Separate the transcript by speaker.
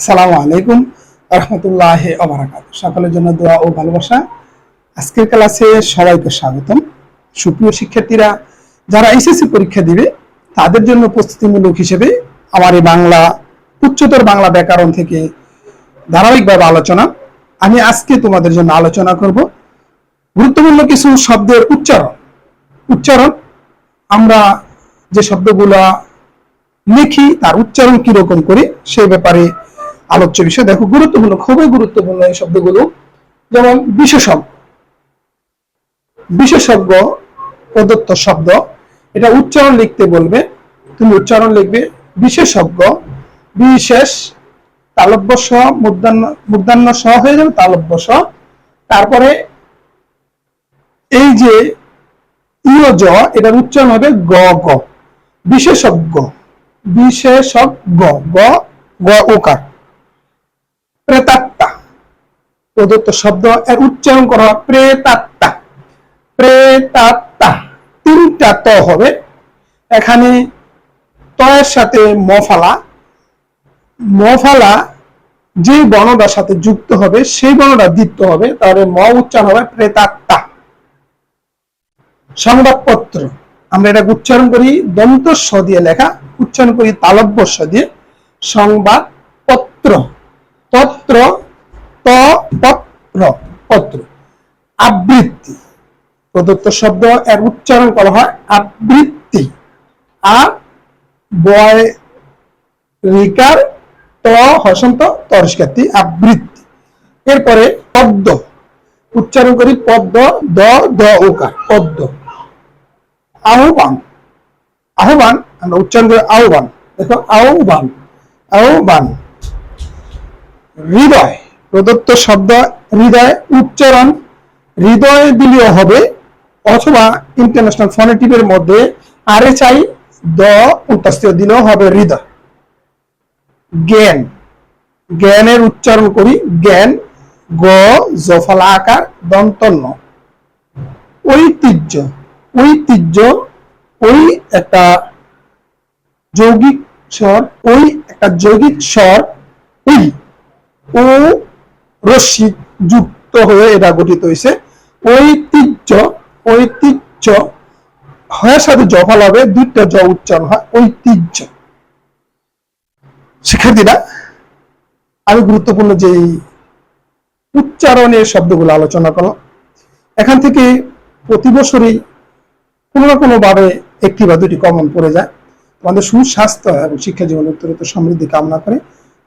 Speaker 1: আসসালামু আলাইকুম রহমতুল্লাহ আবরাকাত সকলের জন্য দোয়া ও ভালোবাসা। আজকের ক্লাসে সবাইকে স্বাগতম। সুপ্রিয় শিক্ষার্থীরা, যারা এসএসসি পরীক্ষা দিবে, তাদের জন্য প্রস্তুতিমূলক হিসেবে আমার এই বাংলা, উচ্চতর বাংলা ব্যাকরণ থেকে ধারাবাহিকভাবে আলোচনা। আমি আজকে তোমাদের জন্য আলোচনা করব। গুরুত্বপূর্ণ কিছু শব্দের উচ্চারণ। উচ্চারণ, আমরা যে শব্দগুলা লিখি, তার উচ্চারণ কীরকম করি সেই ব্যাপারে আলোচ্য বিষয়। দেখো, গুরুত্বপূর্ণ, খুবই গুরুত্বপূর্ণ এই শব্দগুলো। যেমন, বিশেষজ্ঞ। বিশেষজ্ঞ প্রদত্ত শব্দ। এটা উচ্চারণ লিখতে বলবে। তুমি উচ্চারণ লিখবে, বিশেষজ্ঞ, বিশেষ তালব্য স মূর্ধান্য মূর্ধান্য স হয়ে যাবে, তালব্য স। তারপরে, এই যে, ইয় জ, এটার উচ্চারণ হবে গ গ। বিশেষজ্ঞ বিশেষজ্ঞ, গ গ ওকার প্রেতাত্মা। প্রদত্ত শব্দ এর উচ্চারণ করা প্রেতাত্মা। প্রেতাত্মা। তিনটা ত হবে। এখানে তয়ের সাথে মফালা। মফালা যে বর্ণটার সাথে যুক্ত হবে, সেই বর্ণটা দিতে হবে। তাহলে ম উচ্চারণ হবে প্রেতাত্মা। সংবাদপত্র। আমরা এটা উচ্চারণ করি দন্ত দিয়ে লেখা, উচ্চারণ করি তালব্য দিয়ে। সংবাদ পত্র ত পত্র। আবৃত্তি। প্রদত্ত শব্দ এর উচ্চারণ করা হয় আবৃত্তি। আ বয় রিকার ত হসন্ত তরস্কাতি, আবৃত্তি। এরপরে পদ্ম। উচ্চারণ করি পদ্ম, দ দ ওকার পদ্ম। আহ্বান। আহ্বান, আমরা উচ্চারণ করি আহ্বান। দেখো, আহ্বান। আহ্বান। হৃদয়, প্রদত্ত শব্দ হৃদয় উচ্চারণ হৃদয় দিলেও হবে অথবা ইন্টারন্যাশনাল ফনেটিভের মধ্যে আরে চাই দ উত্তাস্তীয় দিলেও হবে হৃদয়। জ্ঞান, জ্ঞানের উচ্চারণ করি, জ্ঞান, গ, জফলা আকার, দন্তন্য। ঐতিহ্য ঐতিহ্য, ওই একটা যৌগিক স্বর, ওই একটা যৌগিক স্বর, ওই ও রশ্মি যুক্ত হয়ে এটা গঠিত হয়েছে ঐতিহ্য ঐতিহ্য হয়ের সাথে জফল হবে দুইটা জ উচ্চারণ হয়, ঐতিহ্য। শিক্ষার্থীরা আরও গুরুত্বপূর্ণ যে উচ্চারণের শব্দগুলো আলোচনা করলাম, এখান থেকে প্রতি বছরই কোনো না কোনো ভাবে একটি বা দুটি কমন পড়ে যায়। আমাদের সুস্বাস্থ্য এবং শিক্ষা জীবন উত্তরোত্তর সমৃদ্ধি কামনা করে